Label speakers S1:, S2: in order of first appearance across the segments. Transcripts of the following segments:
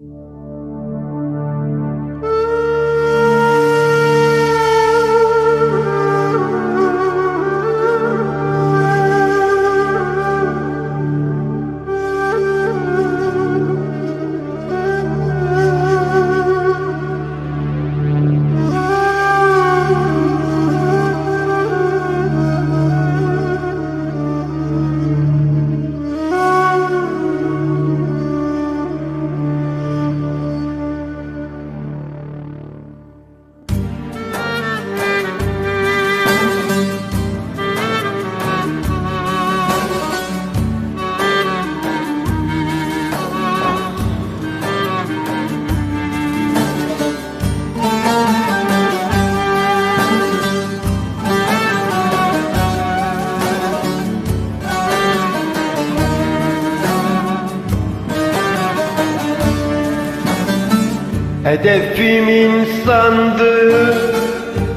S1: Música Hedefim insandı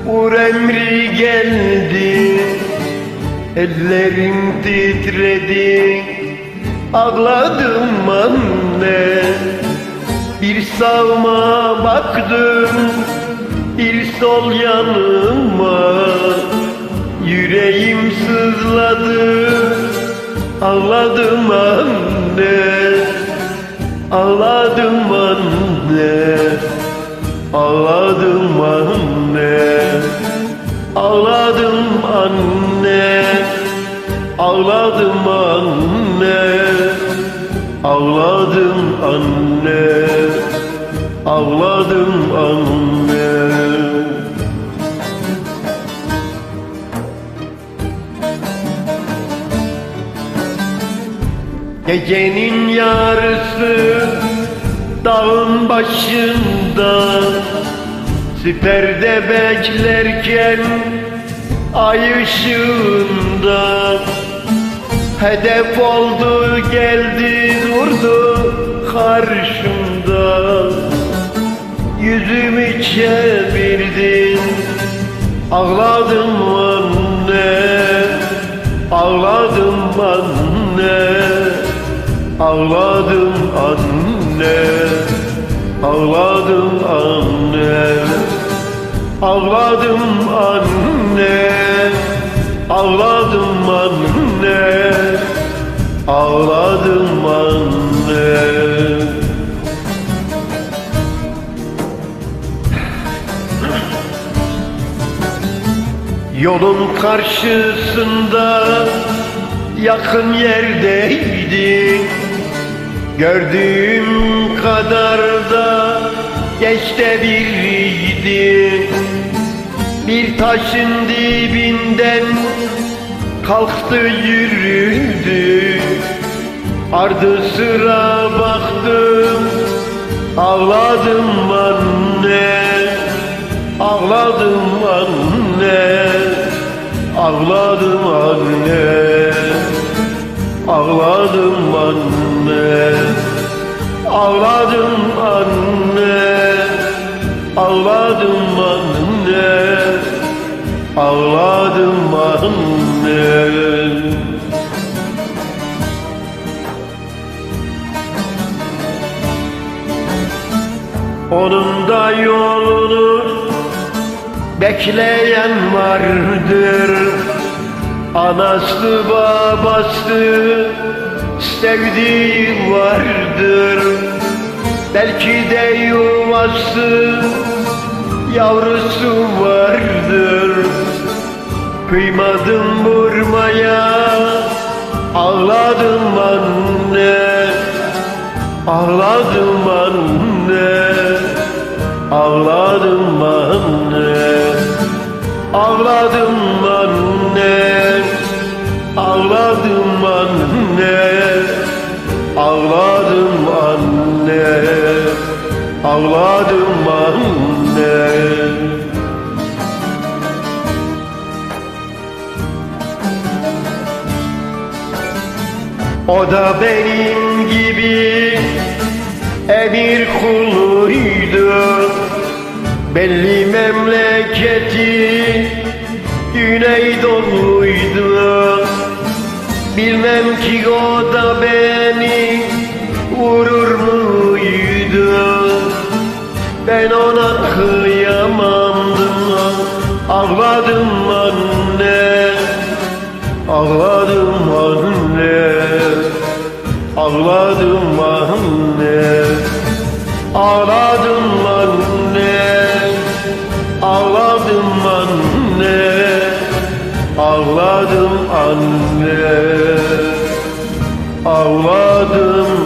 S1: Uğur emri geldi. Ellerim titredi Ağladım anne. Bir sağıma baktım Bir sol yanıma. Yüreğim sızladı Ağladım anne. Ağladım anne Ağladım anne Ağladım anne Ağladım anne Ağladım anne Ağladım anne. Gecenin yarısı dağın başında Siperde beklerken ay ışığında Hedef oldu geldi durdu karşımda. Yüzümü çevirdin Ağladım anne Ağladım anne Ağladım anne Ağladım anne. Ağladım anne. Ağladım anne. Ağladım anne. Yolun karşısında yakın yerdeydi Gördüğüm kadar da geçte biriydi. Bir taşın dibinden kalktı yürüdü. Ardı sıra baktım ağladım anne Ağladım anne Ağladım anne Ağladım anne Ağladım anne Ağladım anne Ağladım anne. Onun da yolunu bekleyen vardır Anası babası sevdiği vardır. Belki de yuvası yavrusu vardır. Kıymadım vurmaya ağladım anne? Ağladım anne? Ağladım anne? Ağladım anne Ağladım anne Ağladım anne Ağladım anne. O da benim gibi emir kuluydu. Belli Bilmem ki o da beni vurur muydu? Ben ona kıyamamdım Ağladım anne Ağladım anne Ağladım anne Ağladım anne Ağladım anne Ağladım anne Ağladım